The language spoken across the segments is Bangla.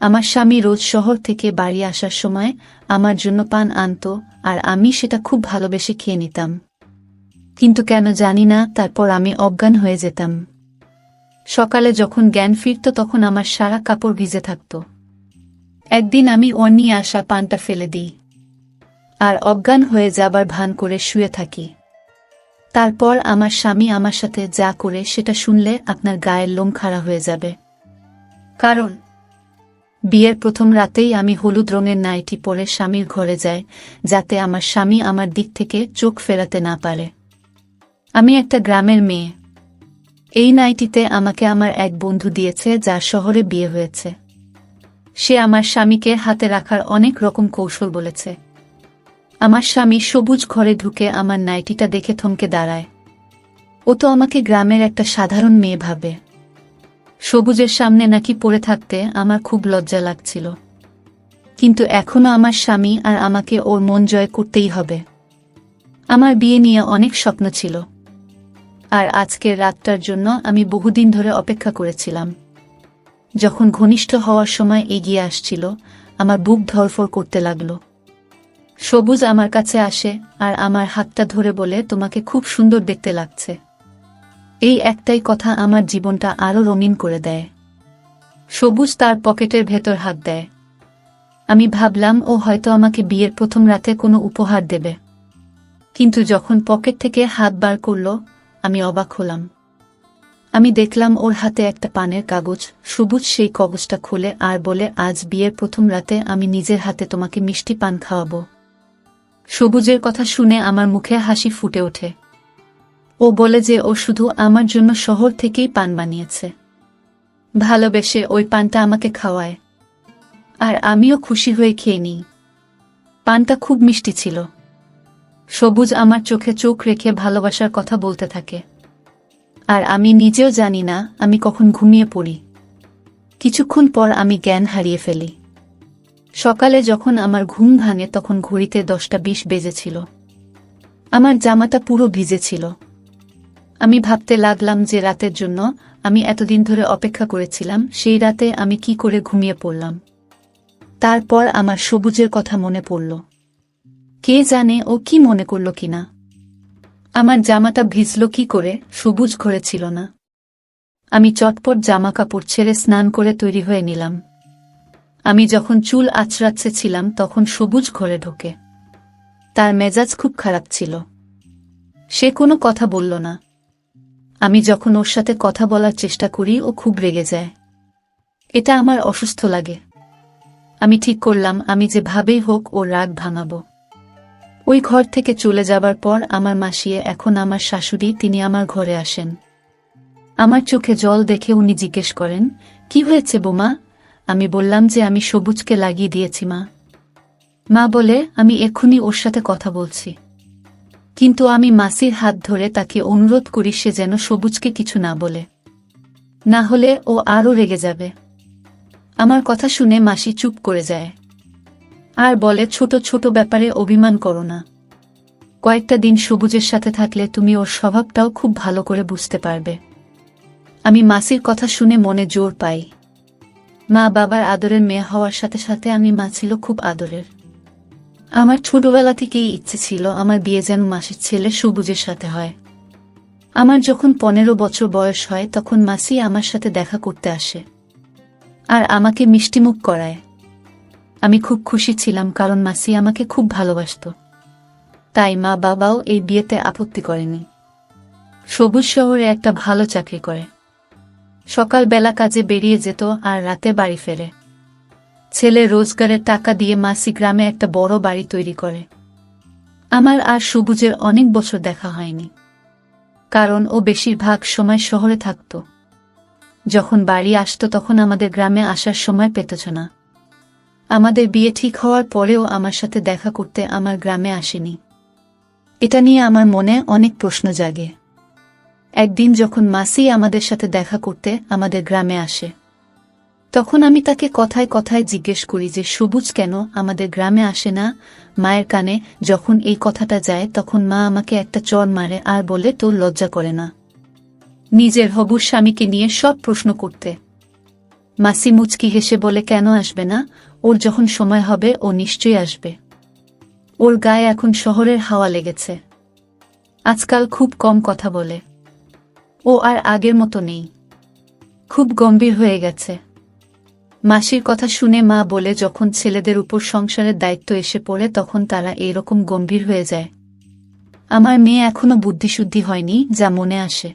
আমার স্বামী রোজ শহর থেকে বাড়ি আসার সময় আমার জন্য পান আনতো, আর আমি সেটা খুব ভালোবেসে খেয়ে নিতাম। কিন্তু কেন জানি না, তারপর আমি অজ্ঞান হয়ে যেতাম। সকালে যখন জ্ঞান ফিরত, তখন আমার সারা কাপড় ভিজে থাকত। একদিন আমি ওর নিয়ে আসা পানটা ফেলে দিই, আর অজ্ঞান হয়ে যাবার ভান করে শুয়ে থাকি। তারপর আমার স্বামী আমার সাথে যা করে সেটা শুনলে আপনার গায়ের লোম খাড়া হয়ে যাবে। কারণ বিয়ের প্রথম রাতেই আমি হলুদ রঙের নাইটি পরে স্বামীর ঘরে যাই, যাতে আমার স্বামী আমার দিক থেকে চোখ ফেরাতে না পারে। আমি একটা গ্রামের মেয়ে। এই নাইটিতে আমাকে আমার এক বন্ধু দিয়েছে, যার শহরে বিয়ে হয়েছে। সে আমার স্বামীকে হাতে রাখার অনেক রকম কৌশল বলেছে। আমার স্বামী সবুজ ঘরে ঢুকে আমার নাইটিটা দেখে থমকে দাঁড়ায়। ও তো আমাকে গ্রামের একটা সাধারণ মেয়ে ভাবে। সবুজের সামনে নাকি পড়ে থাকতে আমার খুব লজ্জা লাগছিল। কিন্তু এখনও আমার স্বামী আর আমাকে ওর মন জয় করতেই হবে। আমার বিয়ে নিয়ে অনেক স্বপ্ন ছিল। আর আজকের রাতটার জন্য আমি বহুদিন ধরে অপেক্ষা করেছিলাম। যখন ঘনিষ্ঠ হওয়ার সময় এগিয়ে আসছিল, আমার বুক ধরফর করতে লাগল। সবুজ আমার কাছে আসে আর আমার হাতটা ধরে বলে, তোমাকে খুব সুন্দর দেখতে লাগছে। এই একটাই কথা আমার জীবনটা আরও রঙিন করে দেয়। সবুজ তার পকেটের ভেতর হাত দেয়। আমি ভাবলাম, ও হয়তো আমাকে বিয়ের প্রথম রাতে কোনো উপহার দেবে। কিন্তু যখন পকেট থেকে হাত বার করল, আমি অবাক হলাম। আমি দেখলাম ওর হাতে একটা পানের কাগজ, সবুজ সেই কাগজটা খুলে আর বলে, আজ বিয়ের প্রথম রাতে আমি নিজের হাতে তোমাকে মিষ্টি পান খাওয়াবো। সবুজের কথা শুনে আমার মুখে হাসি ফুটে ওঠে। ও বলে যে ও শুধু আমার জন্য শহর থেকেই পান বানিয়েছে। ভালোবেসে ওই পানটা আমাকে খাওয়ায়। আর আমিও খুশি হয়ে খেয়ে নিই। পানটা খুব মিষ্টি ছিল। সবুজ আমার চোখে চোখ রেখে ভালোবাসার কথা বলতে থাকে। আর আমি নিজেও জানি না আমি কখন ঘুমিয়ে পড়ি। কিছুক্ষণ পর আমি জ্ঞান হারিয়ে ফেলি। সকালে যখন আমার ঘুম ভাঙে তখন ঘড়িতে দশটা বিশ বেজেছিল। আমার জামাটা পুরো ভিজেছিল আমি ভাবতে লাগলাম যে রাতের জন্য আমি এতদিন ধরে অপেক্ষা করেছিলাম, সেই রাতে আমি কি করে ঘুমিয়ে পড়লাম। তারপর আমার সবুজের কথা মনে পড়ল। কে জানে ও কি মনে করল কিনা। আমার জামাটা ভিজল কি করে, সবুজ ঘরে ছিল না। আমি চটপট জামা কাপড় ছেড়ে স্নান করে তৈরি হয়ে নিলাম। আমি যখন চুল আছড়াচ্ছে ছিলাম, তখন সবুজ ঘরে ঢোকে। তার মেজাজ খুব খারাপ ছিল। সে কোনো কথা বলল না। আমি যখন ওর সাথে কথা বলার চেষ্টা করি, ও খুব রেগে যায়। এটা আমার অসুস্থ লাগে। আমি ঠিক করলাম, আমি যেভাবেই হোক ও রাগ ভাঙাবো। ওই ঘর থেকে চলে যাবার পর আমার মাসিয়ে এখন আমার শাশুড়ি, তিনি আমার ঘরে আসেন। আমার চোখে জল দেখে উনি জিজ্ঞেস করেন, কি হয়েছে বোমা? আমি বললাম যে, আমি সবুজকে লাগিয়ে দিয়েছি, মা। মা বলে, আমি এক্ষুনি ওর সাথে কথা বলছি। কিন্তু আমি মাসির হাত ধরে তাকে অনুরোধ করি সে যেন সবুজকে কিছু না বলে। না হলে ও আরও রেগে যাবে। আমার কথা শুনে মাসি চুপ করে যায়। আর বলে, ছোট ছোট ব্যাপারে অভিমান করো না। কয়েকটা দিন সবুজের সাথে থাকলে তুমি ওর স্বভাবটাও খুব ভালো করে বুঝতে পারবে। আমি মাসির কথা শুনে মনে জোর পাই। মা বাবার আদরের মেয়ে হওয়ার সাথে সাথে আমি মা ছিল খুব আদরের। আমার ছোটবেলা থেকেই ইচ্ছে ছিল আমার বিয়ে যেন মাসির ছেলে সবুজের সাথে হয়। আমার যখন পনেরো বছর বয়স হয়, তখন মাসি আমার সাথে দেখা করতে আসে আর আমাকে মিষ্টিমুখ করায়। আমি খুব খুশি ছিলাম কারণ মাসি আমাকে খুব ভালোবাসত। তাই মা বাবাও এই বিয়েতে আপত্তি করেনি। সবুজ শহরে একটা ভালো চাকরি করে। সকালবেলা কাজে বেরিয়ে যেত আর রাতে বাড়ি ফেরে। ছেলে রোজগারের টাকা দিয়ে মাসি গ্রামে একটা বড় বাড়ি তৈরি করে। আমার আর সবুজের অনেক বছর দেখা হয়নি। কারণ ও বেশিরভাগ সময় শহরে থাকত। যখন বাড়ি আসতো তখন আমাদের গ্রামে আসার সময় পেতেছ না। আমাদের বিয়ে ঠিক হওয়ার পরেও আমার সাথে দেখা করতে আমার গ্রামে আসেনি। এটা নিয়ে আমার মনে অনেক প্রশ্ন জাগে। একদিন যখন মাসি আমাদের সাথে দেখা করতে আমাদের গ্রামে আসে তখন আমি তাকে কথায় কথায় জিজ্ঞেস করি যে, সবুজ কেন? আমাদের গ্রামে আসে না? মায়ের কানে যখন এই কথাটা যায়, তখন মা আমাকে একটা চর মারে আর বলে, তোর লজ্জা করে না। নিজের হবু স্বামীকে নিয়ে সব প্রশ্ন করতে। মাসি মুচকি হেসে বলে, কেন আসবে না? ওর যখন সময় হবে, ও নিশ্চয়ই আসবে। ওর গায়ে এখন শহরের হাওয়া লেগেছে। আজকাল খুব কম কথা বলে। ও আর আগের মতো নেই। খুব গম্ভীর হয়ে গেছে। মাসির কথা শুনে মা বলে, যখন ছেলেদের উপর সংসারের দায়িত্ব এসে পড়ে, তখন তারা এরকম গম্ভীর হয়ে যায়। আমার মেয়ে এখনও বুদ্ধিশুদ্ধি হয়নি, যা মনে আসে।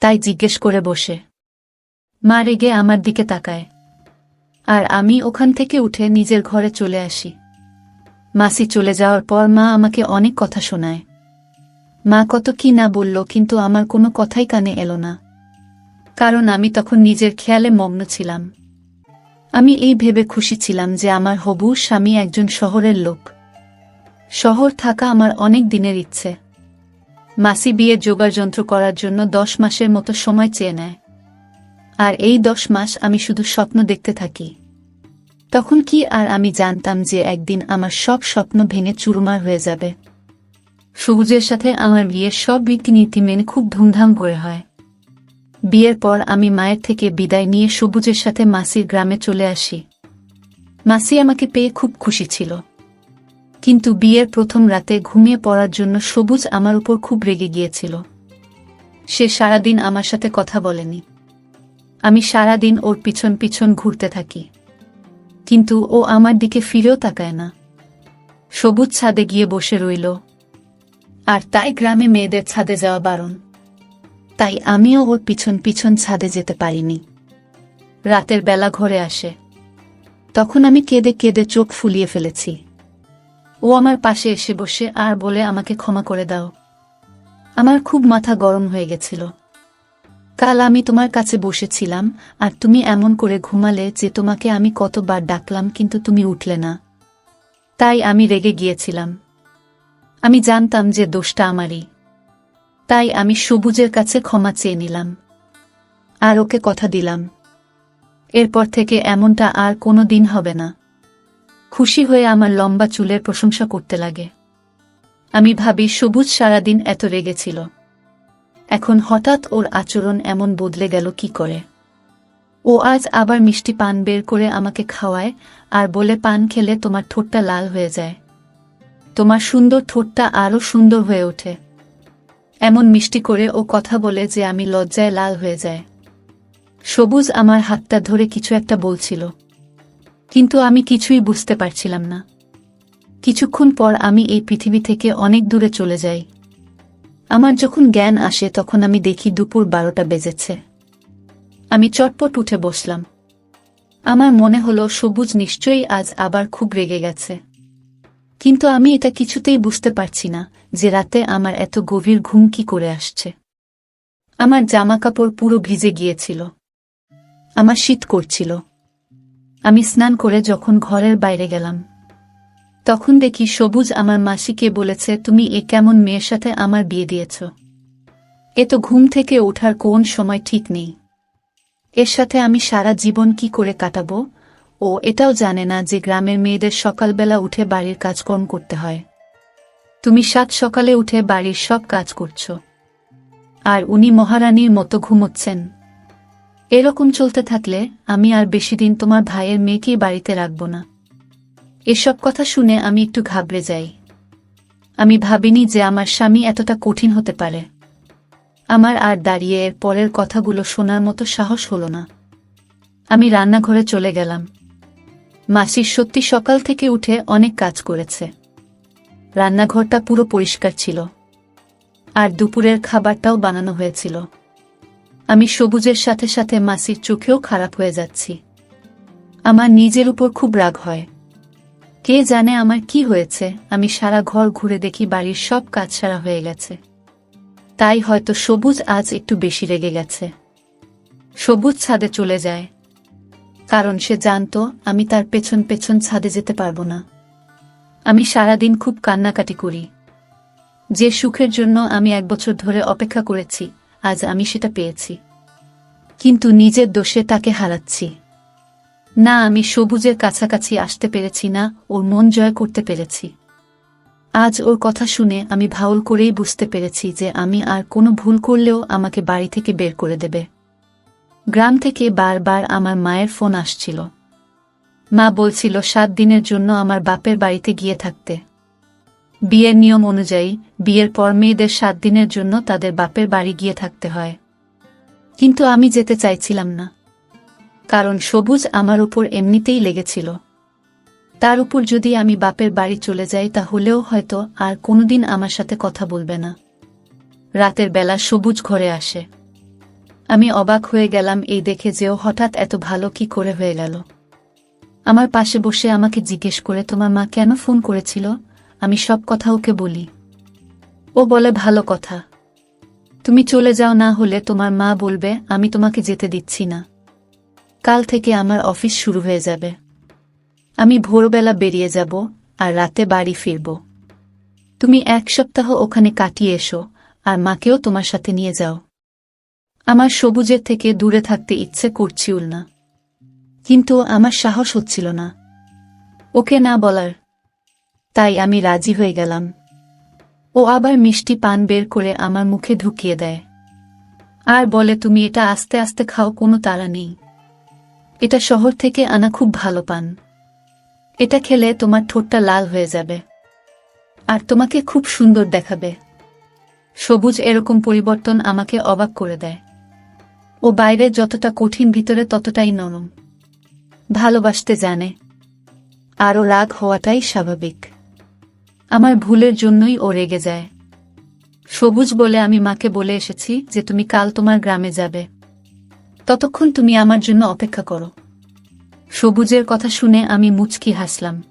তাই জিজ্ঞেস করে বসে। মা রেগে আমার দিকে তাকায়। আর আমি ওখান থেকে উঠে নিজের ঘরে চলে আসি। মাসি চলে যাওয়ার পর মা আমাকে অনেক কথা শোনায়। মা কত কি না বলল, কিন্তু আমার কোনো কথাই কানে এলো না। কারণ আমি তখন নিজের খেয়ালে মগ্ন ছিলাম। আমি এই ভেবে খুশি ছিলাম যে আমার হবু স্বামী একজন শহরের লোক। শহর থাকা আমার অনেক দিনের ইচ্ছে। মাসি বিয়ের যন্ত্র করার জন্য দশ মাসের মতো সময় চেয়ে নেয়। আর এই দশ মাস আমি শুধু স্বপ্ন দেখতে থাকি। তখন কি আর আমি জানতাম যে একদিন আমার সব স্বপ্ন ভেঙে চুরমার হয়ে যাবে। সবুজের সাথে আমার বিয়ের সব রীতিনীতি মেনে খুব ধুমধাম করে হয়। বিয়ের পর আমি মায়ের থেকে বিদায় নিয়ে সবুজের সাথে মাসির গ্রামে চলে আসি। মাসি আমাকে পেয়ে খুব খুশি ছিল। কিন্তু বিয়ের প্রথম রাতে ঘুমিয়ে পড়ার জন্য সবুজ আমার উপর খুব রেগে গিয়েছিল। সে সারাদিন আমার সাথে কথা বলেনি। আমি সারাদিন ওর পিছন পিছন ঘুরতে থাকি। কিন্তু ও আমার দিকে ফিরেও তাকায় না। সবুজ ছাদে গিয়ে বসে রইল। আর তাই গ্রামে মেয়েদের ছাদে যাওয়া বারণ। তাই আমিও ওর পিছন পিছন ছাদে যেতে পারিনি। রাতের বেলা ঘরে আসে। তখন আমি কেঁদে কেঁদে চোখ ফুলিয়ে ফেলেছি। ও আমার পাশে এসে বসে আর বলে আমাকে ক্ষমা করে দাও। আমার খুব মাথা গরম হয়ে গেছিল। কাল আমি তোমার কাছে বসেছিলাম আর তুমি এমন করে ঘুমালে যে তোমাকে আমি কতবার ডাকলাম কিন্তু তুমি উঠলে না। তাই আমি রেগে গিয়েছিলাম। আমি জানতাম যে দোষটা আমারই। তাই আমি সবুজের কাছে ক্ষমা চেয়ে নিলাম। আর ওকে কথা দিলাম। এরপর থেকে এমনটা আর কোনো দিন হবে না। খুশি হয়ে আমার লম্বা চুলের প্রশংসা করতে লাগে। আমি ভাবি সবুজ সারাদিন এত রেগেছিল। এখন হঠাৎ ওর আচরণ এমন বদলে গেল কি করে? ও আজ আবার মিষ্টি পান বের করে আমাকে খাওয়ায় আর বলে পান খেলে তোমার ঠোঁটটা লাল হয়ে যায়। তোমার সুন্দর ঠোঁটটা আরও সুন্দর হয়ে ওঠে। এমন মিষ্টি করে ও কথা বলে যে আমি লজ্জায় লাল হয়ে যায় সবুজ আমার হাতটা ধরে কিছু একটা বলছিল। কিন্তু আমি কিছুই বুঝতে পারছিলাম না। কিছুক্ষণ পর আমি এই পৃথিবী থেকে অনেক দূরে চলে যাই। আমার যখন জ্ঞান আসে তখন আমি দেখি দুপুর বারোটা বেজেছে। আমি চটপট উঠে বসলাম। আমার মনে হলো সবুজ নিশ্চয়ই আজ আবার খুব রেগে গেছে। কিন্তু আমি এটা কিছুতেই বুঝতে পারছি না যে রাতে আমার এত গভীর ঘুম কি করে আসছে। আমার জামা কাপড় পুরো ভিজে গিয়েছিল। আমার শীত করছিল। আমি স্নান করে যখন ঘরের বাইরে গেলাম, তখন দেখি সবুজ আমার মাসিকে বলেছে, তুমি এ কেমন মেয়ের সাথে আমার বিয়ে দিয়েছ? এ তো ঘুম থেকে ওঠার কোন সময় ঠিক নেই। এর সাথে আমি সারা জীবন কি করে কাটাবো? ও এটাও জানে না যে গ্রামের মেয়েদের সকালবেলা উঠে বাড়ির কাজকর্ম করতে হয়। তুমি সাত সকালে উঠে বাড়ির সব কাজ করছ। আর উনি মহারানীর মতো ঘুমোচ্ছেন। এরকম চলতে থাকলে আমি আর বেশি দিন তোমার ভাইয়ের মেয়েকেই বাড়িতে রাখব না। এসব কথা শুনে আমি একটু ঘাবড়ে যাই। আমি ভাবিনি যে আমার স্বামী এতটা কঠিন হতে পারে। আমার আর দাঁড়িয়ে এর পরের কথাগুলো শোনার মতো সাহস হলো না। আমি রান্নাঘরে চলে গেলাম। মাসির সত্যি সকাল থেকে উঠে অনেক কাজ করেছে। রান্নাঘরটা পুরো পরিষ্কার ছিল। আর দুপুরের খাবারটাও বানানো হয়েছিল। আমি সবুজের সাথে সাথে মাসির চোখেও খারাপ হয়ে যাচ্ছি। আমার নিজের উপর খুব রাগ হয়। কে জানে আমার কি হয়েছে? আমি সারা ঘর ঘুরে দেখি বাড়ির সব কাজ সারা হয়ে গেছে। তাই হয়তো সবুজ আজ একটু বেশি রেগে গেছে। সবুজ ছাদে চলে যায়। কারণ সে জানত, আমি তার পেছন পেছন ছাদে যেতে পারব না। আমি সারাদিন খুব কান্নাকাটি করি। যে সুখের জন্য আমি এক বছর ধরে অপেক্ষা করেছি, আজ আমি সেটা পেয়েছি। কিন্তু নিজের দোষে তাকে হারাচ্ছি। না, আমি সবুজের কাছাকাছি আসতে পেরেছি না, ওর মন জয় করতে পেরেছি। আজ ওর কথা শুনে আমি ভাউল করেই বুঝতে পেরেছি যে আমি আর কোনো ভুল করলেও আমাকে বাড়ি থেকে বের করে দেবে। গ্রাম থেকে বারবার আমার মায়ের ফোন আসছিল। মা বলছিল, সাত দিনের জন্য আমার বাপের বাড়িতে গিয়ে থাকতে। বিয়ের নিয়ম অনুযায়ী, বিয়ের পর মেয়েদের সাত দিনের জন্য তাদের বাপের বাড়ি গিয়ে থাকতে হয়। কিন্তু আমি যেতে চাইছিলাম না। কারণ সবুজ আমার উপর এমনিতেই লেগেছিল। তার উপর যদি আমি বাপের বাড়ি চলে যাই, তাহলেও হয়তো আর কোনোদিন আমার সাথে কথা বলবে না। রাতের বেলা সবুজ ঘরে আসে। আমি অবাক হয়ে গেলাম এই দেখে যেও হঠাৎ এত ভালো কি করে হয়ে গেল। আমার পাশে বসে আমাকে জিজ্ঞেস করে, তোমার মা কেন ফোন করেছিল? আমি সব কথা ওকে বলি। ও বলে, ভালো কথা। তুমি চলে যাও, না হলে তোমার মা বলবে, আমি তোমাকে যেতে দিচ্ছি না। কাল থেকে আমার অফিস শুরু হয়ে যাবে। আমি ভোরবেলা বেরিয়ে যাব আর রাতে বাড়ি ফিরব। তুমি এক সপ্তাহ ওখানে কাটিয়ে এসো আর মাকেও তোমার সাথে নিয়ে যাও। আমার সবুজের থেকে দূরে থাকতে ইচ্ছে করছিল না। কিন্তু আমার সাহস হচ্ছিল না। ওকে না বলার। তাই আমি রাজি হয়ে গেলাম। ও আবার মিষ্টি পান বের করে আমার মুখে ঢুকিয়ে দেয়। আর বলে, তুমি এটা আস্তে আস্তে খাও, কোনো তাড়া নেই। এটা শহর থেকে আনা খুব ভালো পান। এটা খেলে তোমার ঠোঁটটা লাল হয়ে যাবে। আর তোমাকে খুব সুন্দর দেখাবে। সবুজ এরকম পরিবর্তন আমাকে অবাক করে দেয়। ও বাইরে যতটা কঠিন ভিতরে ততটাই নরম। ভালোবাসতে জানে। আরও রাগ হওয়াটাই স্বাভাবিক। আমার ভুলের জন্যই ও রেগে যায়। সবুজ বলে আমি মাকে বলে এসেছি যে তুমি কাল তোমার গ্রামে যাবে। ততক্ষণ তুমি আমার জন্য অপেক্ষা করো। সবুজের কথা শুনে আমি মুচকি হাসলাম।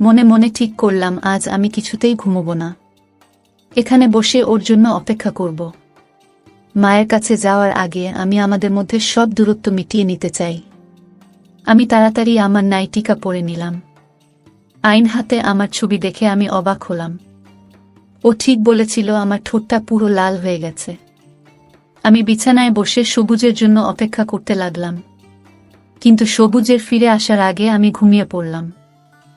মনে মনে ঠিক করলাম, আজ আমি কিছুতেই ঘুমোব না। এখানে বসে ওর জন্য অপেক্ষা করব। মায়ের কাছে যাওয়ার আগে আমি আমাদের মধ্যে সব দূরত্ব মিটিয়ে নিতে চাই। আমি তাড়াতাড়ি আমার নাইটিকা পরে নিলাম। আইন হাতে আমার ছবি দেখে আমি অবাক হলাম। ও ঠিক বলেছিল আমার ঠোঁটটা পুরো লাল হয়ে গেছে। আমি বিছানায় বসে সবুজের জন্য অপেক্ষা করতে লাগলাম। কিন্তু সবুজের ফিরে আসার আগে আমি ঘুমিয়ে পড়লাম।